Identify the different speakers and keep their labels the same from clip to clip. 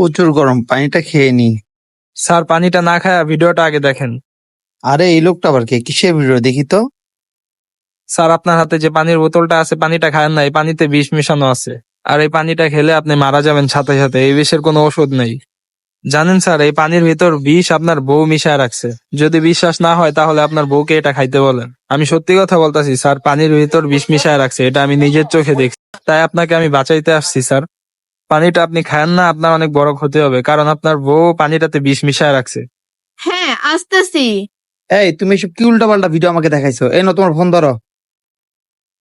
Speaker 1: প্রচুর গরম পানিটা খেয়ে নি
Speaker 2: স্যার পানিটা না খায়া ভিডিওটা আগে দেখেন।
Speaker 1: আরে এই লোকটা আবার কে? কিসের ভিডিও? দেখি তো।
Speaker 2: স্যার আপনার হাতে যে পানির বোতলটা আছে পানিটা খায়েন না এই পানিতে বিষ মিশানো আছে। আর এই পানিটা খেলে আপনি মারা যাবেন সাথে সাথে এই বিষের কোনো ওষুধ নেই। জানেন স্যার এই পানির ভিতর বিষ আপনার বউ মিশায় রাখছে। যদি বিশ্বাস না হয় তাহলে আপনার বউকে এটা খাইতে বলেন। আমি সত্যি কথা বলতাছি স্যার পানির ভিতর বিষ মিশায় রাখছে এটা আমি নিজের চোখে দেখছি। তাই আপনাকে আমি বাঁচাইতে আসছি স্যার। পানিটা আপনি খায়েন না আপনার অনেক বড় ক্ষতি হবে। কারণ আপনার বউ পানিটাতে বিষ মিশায় রাখছে।
Speaker 3: হ্যাঁ আসতেছি।
Speaker 1: এই তুমি এসব কি উল্টা পাল্টা ভিডিও আমাকে দেখাইছো? এই না তোমার ফোন ধরো।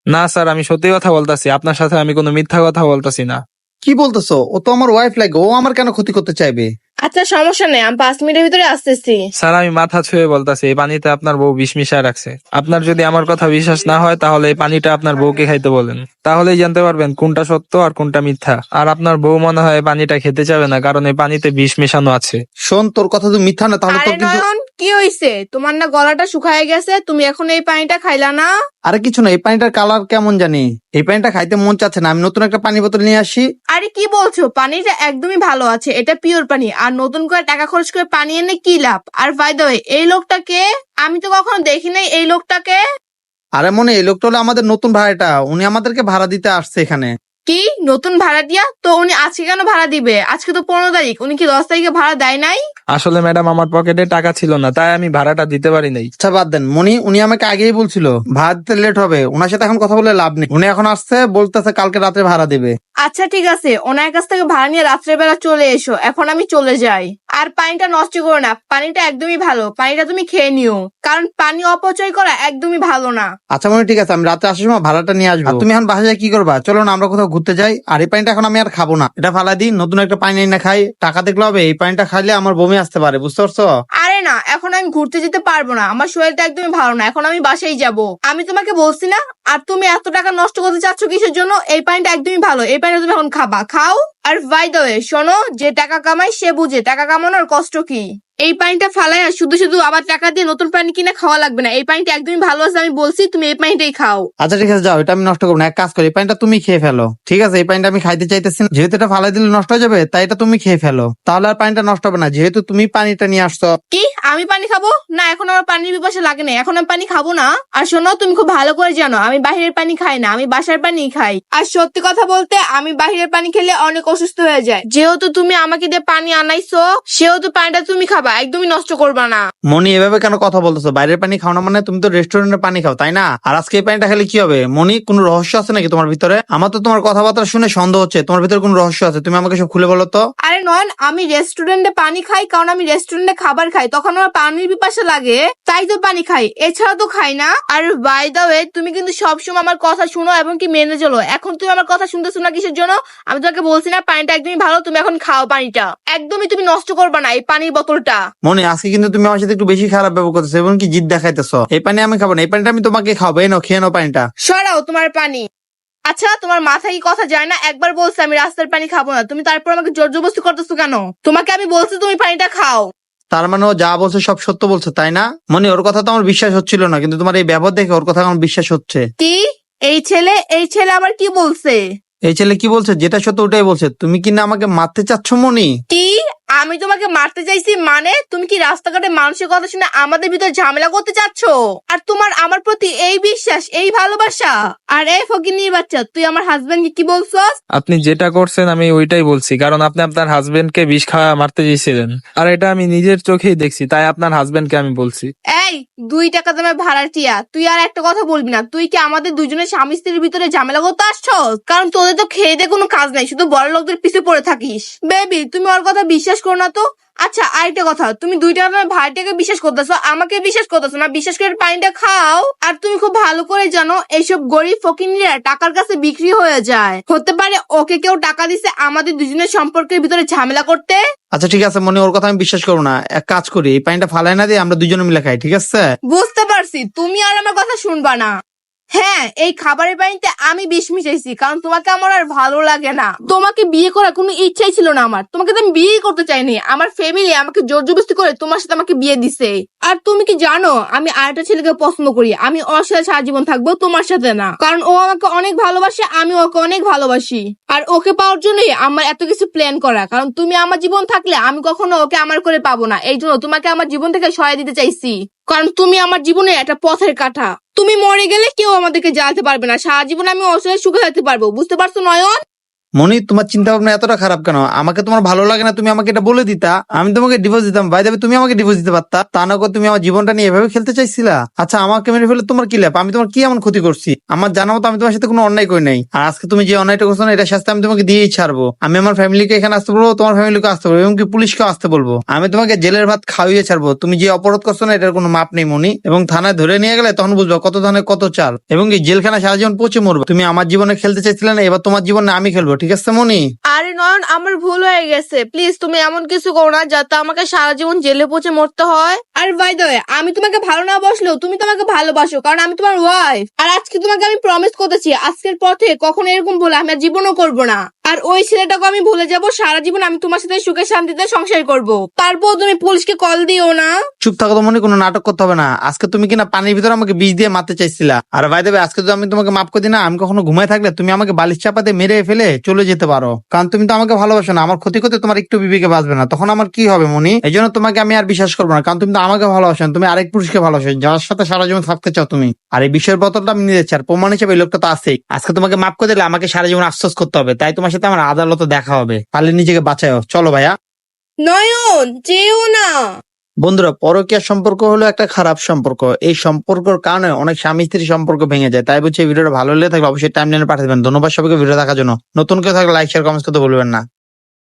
Speaker 2: না স্যার আমি সত্যি কথা বলতাছি। আপনার সাথে আমি কোনো মিথ্যা কথা বলতাছি না।
Speaker 1: কি বলতেছো? ও তো আমার ওয়াইফ লাগে ও আমার কেন ক্ষতি করতে চাইবে?
Speaker 3: আচ্ছা সমস্যা নেই আমি পাঁচ মিনিটের ভিতরে আসতেছি।
Speaker 2: স্যার আমি মাথা ছুঁয়ে বলতাছি এই পানিতে আপনার বউ বিষ মিশায় রাখছে। আপনার যদি আমার কথা বিশ্বাস না হয় তাহলে এই পানিটা আপনার বউকে খাইতে বলেন। তাহলেই জানতে পারবেন কোনটা সত্য আর কোনটা মিথ্যা। আর আপনার বউ মনে হয় এই পানিটা খেতে চাবে না কারণ এই পানিতে বিষ মেশানো আছে।
Speaker 1: শোন তোর কথা তো মিথ্যা না তাহলে
Speaker 3: আরে
Speaker 1: তোর কিন্তু
Speaker 3: নয়ন! কি হইছে? তোমার না গলাটা শুকায় গেছে তুমি এখন এই পানিটা খাইলা না?
Speaker 1: আরে কিছু না এই পানিটার কালার কেমন জানি? এই পানিটা খাইতে মন চাচ্ছে না আমি নতুন একটা পানি বোতল নিয়ে আসি।
Speaker 3: আরে কি বলছো? পানিটা একদমই ভালো আছে এটা পিওর পানি। আর নতুন করে টাকা খরচ করে পানি এনে কি লাভ? আর বাই দ্য এই লোকটাকে আমি তো কখনো দেখি নাই এই লোকটাকে।
Speaker 1: আরে মনে এই লোকটা হলো আমাদের নতুন ভাড়াটা উনি আমাদেরকে ভাড়া দিতে আসছে এখানে।
Speaker 3: কি? নতুন ভাড়া দিয়া? তো উনি আজকে কেন ভাড়া দিবে? আজকে তো পনেরো তারিখ। উনি কি দশ তারিখে ভাড়া দেয় নাই?
Speaker 2: আসলে ম্যাডাম আমার পকেটে টাকা ছিল না তাই আমি ভাড়াটা দিতে পারি নাই।
Speaker 1: আচ্ছা বাদ দেন। মনি উনি আমাকে আগেই বলছিল ভাড়া দিতে লেট হবে। ওনার সাথে এখন কথা বলে লাভ নেই। উনি এখন আসছে বলতেছে কালকে রাতে ভাড়া দিবে।
Speaker 3: আচ্ছা ঠিক আছে। ওনার কাছ থেকে ভাড়া নিয়ে রাত্রেবেলা চলে এসো। এখন আমি চলে যাই। আর পানিটা নষ্ট করো না। পানিটা একদমই ভালো। পানিটা তুমি খেয়ে নিও। কারণ পানি অপচয় করা একদমই ভালো না।
Speaker 1: আচ্ছা মনে ঠিক আছে আমি রাতে আসার সময় ভাড়াটা নিয়ে আসব। আর তুমি এখন বাসায় কি করবা? চলো না আমরা কোথাও ঘুরতে যাই। আর এই পানিটা এখন আমি আর খাব না। এটা ফালা দিই নতুন একটা পানি না খাই। টাকা দেখলে হবে এই পানিটা খাইলে আমার বমি আসতে পারে বুঝতে পারছ?
Speaker 3: আরে না। এখন আমি ঘুরতে যেতে পারব না। আমার শরীরটা একদমই ভালো না। এখন আমি বাসায় যাব। আমি তোমাকে বলছি না আর তুমি এত টাকা নষ্ট করতে চাচ্ছ কিসের জন্য? এই পানিটা একদমই ভালো। এই পানিটা তুমি এখন খাবা। খাও। আর বাই দ্য শোনো যে টাকা কামায় সে বুঝে। টাকা কামানোর কষ্ট কি? এই পানিটা ফালাই আর শুধু শুধু আবার টাকা দিয়ে নতুন পানি কিনে খাওয়া লাগবে না। এই পানিটা একদমই ভালো আছে আমি বলছি তুমি এই পানিটাই খাও।
Speaker 1: আচ্ছা ঠিক আছে যাও। এটা আমি নষ্ট করব না। এক কাজ করি এই পানিটা তুমি খেয়ে ফেলো। ঠিক আছে এই পানিটা আমি খাইতে চাইতেছি না। যেহেতু এটা ফালাই দিলে নষ্ট হয়ে যাবে তাই এটা তুমি খেয়ে ফেলো। তাহলে আর পানিটা নষ্ট হবে না। যেহেতু তুমি পানিটা নিয়ে আসছো।
Speaker 3: কি আমি পানি খাব? না এখন আমার পানির বিপাশা লাগে না এখন আমি পানি খাব না। আর শোনো তুমি খুব ভালো করে জানো আমি বাহিরের পানি খাই না আমি বাসার পানি খাই। আর সত্যি কথা বলতে আমি বাহিরের পানি খেলে অনেক অসুস্থ হয়ে যায়। যেহেতু তুমি আমাকে দিয়ে পানি আনাইছো সেহেতু পানিটা তুমি খাবা একদমই নষ্ট করবা না।
Speaker 1: মনি এভাবে কেন কথা বলতেছো? বাইরের পানি খাও না মানে তুমি তো রেস্টুরেন্টের পানি খাও তাই না? আর আজকে এই পানিটা খেলে কি হবে? মনি কোনো রহস্য আছে নাকি তোমার ভিতরে? আমার তো তোমার কথাবার্তা শুনে সন্দেহ হচ্ছে তোমার ভিতরে কোনো রহস্য আছে? তুমি আমাকে সব খুলে বলো তো।
Speaker 3: আরে নয়ন আমি রেস্টুরেন্টে পানি খাই কারণ আমি রেস্টুরেন্টে খাবার খাই তখন আমার পানির বিপাশা লাগে তাই তো পানি খাই। এছাড়া তো খাই না। আর বাই দা ওয়ে তুমি কিন্তু সবসময় আমার কথা শুনো এবং কি মেনে চলো। এখন তুমি আমার কথা শুনতেছো না কিসের জন্য? আমি তোমাকে বলছি না পানিটা একদমই ভালো তুমি এখন খাও পানিটা। একদমই তুমি নষ্ট করবা না এই পানির বোতলটা।
Speaker 1: মনে আজকে কিন্তু তুমি আমার সাথে একটু বেশি খারাপ ব্যবহার করতেছো এবং কি জিদ দেখাইতেছো। এই পানি আমি খাব না এই পানিটা আমি তোমাকে খাব এই নাও খেয়ে নাও পানিটা।
Speaker 3: সরাও তোমার পানি। আচ্ছা তোমার মাথায় কি কথা যায় না? একবার বলছে আমি রাস্তার পানি খাব না। তুমি তারপর আমাকে জোর জবরদস্তি করতেছো কেন? তোমাকে আমি বলছি তুমি পানিটা খাও।
Speaker 1: তার মানে ও যা বলছে সব সত্য বলছে তাই না? মানে ওর কথা তো আমার বিশ্বাস হচ্ছিল না কিন্তু তোমার এই ব্যবহার দেখে ওর কথা আমার বিশ্বাস হচ্ছে।
Speaker 3: কি? এই ছেলে এই ছেলে আবার কি বলছে?
Speaker 1: এই ছেলে কি বলছে? যেটা সত্য ওটাই বলছে। তুমি কি না আমাকে মারতে চাচ্ছ মনি?
Speaker 3: কি? আমি তোমাকে মারতে চাইছি মানে তুমি কি রাস্তাঘাটে মানুষের কথা শুনে আমাদের ভিতর ঝামেলা করতে চাচ্ছ? আর তোমার আমার প্রতি এই বিশ্বাস এই ভালোবাসা? আর এই ফকিনির বাচ্চা তুই আমার হাজবেন্ডকে কি বলছস?
Speaker 2: আপনি যেটা করছেন আমি ওইটাই বলছি কারণ আপনি আপনার হাজবেন্ডকে বিষ খাওয়া মারতে চেয়েছিলেন আর এটা আমি নিজের চোখেই দেখছি তাই আপনার হাজবেন্ডকে আমি বলছি।
Speaker 3: এই দুই টাকা দামে ভাড়াটিয়া তুই আর একটা কথা বলবি না তুই কি আমাদের দুজনের স্বামী স্ত্রীর ভিতরে ঝামেলা করতে আসছস? কারণ তোদের তো খেয়ে দিয়ে কোনো কাজ নাই শুধু বড় লোকদের পিছে পড়ে থাকিস। বেবি তুমি ওর কথা বিশ্বাস করো না তো? আচ্ছা আরেকটা কথা তুমি দুই টাকা দামে ভাড়াটিয়াকে বিশ্বাস করতেছো আমাকে বিশ্বাস করতেছো না বিশ্বাস করে পানিটা খাও। আর তুমি খুব ভালো করে জানো এইসব গরিব ফকিনীরা টাকার কাছে বিক্রি হয়ে যায়। হতে পারে ওকে কেউ টাকা দিছে আমাদের দুজনের সম্পর্কের ভিতরে ঝামেলা করতে?
Speaker 1: আচ্ছা ঠিক আছে মনে ওর কথা আমি বিশ্বাস করব না। এক কাজ করি এই পানিটা ফালাই না দিয়ে আমরা দুজনে মিলে খাই ঠিক আছে?
Speaker 3: বুঝতে পারছি তুমি আর আমার কথা শুনবা না। হ্যাঁ এই খাবারের পানিতে আমি বিষ মিশাইছি, কারণ তোমাকে আমার আর ভালো লাগে না। তোমাকে বিয়ে করার কোনো ইচ্ছাই ছিল না আমার। তোমাকে তো আমি বিয়ে করতে চাইনি। আমার ফ্যামিলি আমাকে জোর জবরদস্তি করে তোমার সাথে আমাকে বিয়ে দিছে। আর তুমি কি জানো, আমি আরেকটা ছেলেকে পছন্দ করি। আমি ওর সাথে সারা জীবন থাকব, তোমার সাথে না। কারণ ও আমাকে অনেক ভালোবাসে, আমি ওকে অনেক ভালোবাসি। আর ওকে পাওয়ার জন্যই আমার এত কিছু প্ল্যান করা। কারণ তুমি আমার জীবন থাকলে আমি কখনো ওকে আমার করে পাবো না। এই জন্য তোমাকে আমার জীবন থেকে সহায় দিতে চাইছি। কারণ তুমি আমার জীবনে একটা পথের কাঠা তুমি মরে গেলে কেউ আমাদেরকে জ্বালাতে পারবে না। সারা জীবন আমি অসহায় সুখে থাকতে পারব। বুঝতে পারছ, নয়ন?
Speaker 1: মনি, তোমার চিন্তা ভাবনা এতটা খারাপ কেন? আমাকে তোমার ভালো লাগে না, তুমি আমাকে এটা বলে দিতা। আমি তোমাকে ডিভোর্স দিতাম। ভাই দেবে তুমি আমাকে ডিভোর্স দিতে পারতা। তা না তুমি আমার জীবনটা নিয়ে এভাবে খেলতে চাইছিলা? আচ্ছা আমাকে মেরে ফেলে তোমার কি লাভ? আমি তোমার কি এমন ক্ষতি করছি? আমার জানা মতো আমি তোমার সাথে কোনো অন্যায় করি নাই। আর আজকে তুমি যে অন্যায়টা করছ না এটা শাস্তি আমি তোমাকে দিয়েই ছাড়বো। আমি আমার ফ্যামিলিকে এখানে আসতে বলব, তোমার ফ্যামিলিকে আসতে বলব, এবং কি পুলিশকে আসতে বলব। আমি তোমাকে জেলের ভাত খাওয়িয়ে ছাড়বো। তুমি যে অপরাধ করছ না, এটার কোনো মাপ নেই মনি। এবং থানায় ধরে নিয়ে গেলে তখন বুঝব কত ধরনের কত চাল। এবং কি জেলখানা সারা জীবন পচে মরবে। তুমি আমার জীবনে খেলতে চাইছিলে না, এবার তোমার জীবনে আমি খেলব। ঠিক আছে মনি
Speaker 3: আরে নয়ন আমার ভুল হয়ে গেছে। প্লিজ তুমি এমন কিছু করো না যাতে আমাকে সারা জীবন জেলে পচে মরতে হয়। আর বাই দ্য আমি তোমাকে ভালো না বসলেও তুমি তোমাকে ভালোবাসো কারণ আমি তোমার ওয়াইফ আর আজকে তোমাকে আমি প্রমিস করতেছি আজকের পর থেকে কখনো এরকম বলে আমি আর জীবনও করব না। আর ওই ছেলেটাকে আমি ভুলে যাব সারা জীবন আমি তোমার সাথে সুখে শান্তিতে সংসার করব। তারপর তুমি পুলিশকে কল দিও না।
Speaker 1: চুপ থাকো তো মনে কোনো নাটক করতে হবে না। আজকে তুমি কিনা পানির ভিতরে আমাকে বিষ দিয়ে মারতে চাইছিলা। আর ভাই দেবে আজকে তো আমি তোমাকে মাফ করে দিই না আমি কখনো ঘুমায় থাকলে তুমি আমাকে বালিশ চাপাতে মেরে ফেলে চলে যেতে পারো। কারণ তুমি তো আমাকে ভালোবাসো না। আমার ক্ষতি করতে তোমার একটু বিবেকে বাঁচবে না। তখন আমার কি হবে, মনি? এই জন্য তোমাকে আমি আর বিশ্বাস করব না। কারণ তুমি তো আমাকে ভালোবাসো না। তুমি আরেক পুরুষকে ভালোবাসো। যার সাথে সারা জীবন থাকতে চাও তুমি। আর এই বিষয়ের বোতলটা আমি নিয়ে আর প্রমাণ হিসেবে এই লোকটা তো আছেই। আজকে তোমাকে মাফ করে দিলে আমাকে সারা জীবন আশ্বাস করতে হবে। তাই তোমার সাথে আমার আদালতে দেখা হবে। পারলে নিজেকে বাঁচাও। চলো ভাইয়া।
Speaker 3: নয়ন, যেও না।
Speaker 1: বন্ধুরা পরকীয়া সম্পর্ক হলো একটা খারাপ সম্পর্ক। এই সম্পর্কের কারণে অনেক স্বামী স্ত্রীর সম্পর্ক ভেঙে যায়। তাই বলছি ভিডিওটা ভালো লেগে থাকলে অবশ্যই টাইম লাইনে দেবেন। ধন্যবাদ সবাইকে ভিডিও দেখার জন্য। নতুন কেউ থাকলে লাইক শেয়ার কমেন্টস করতে বলবেন না।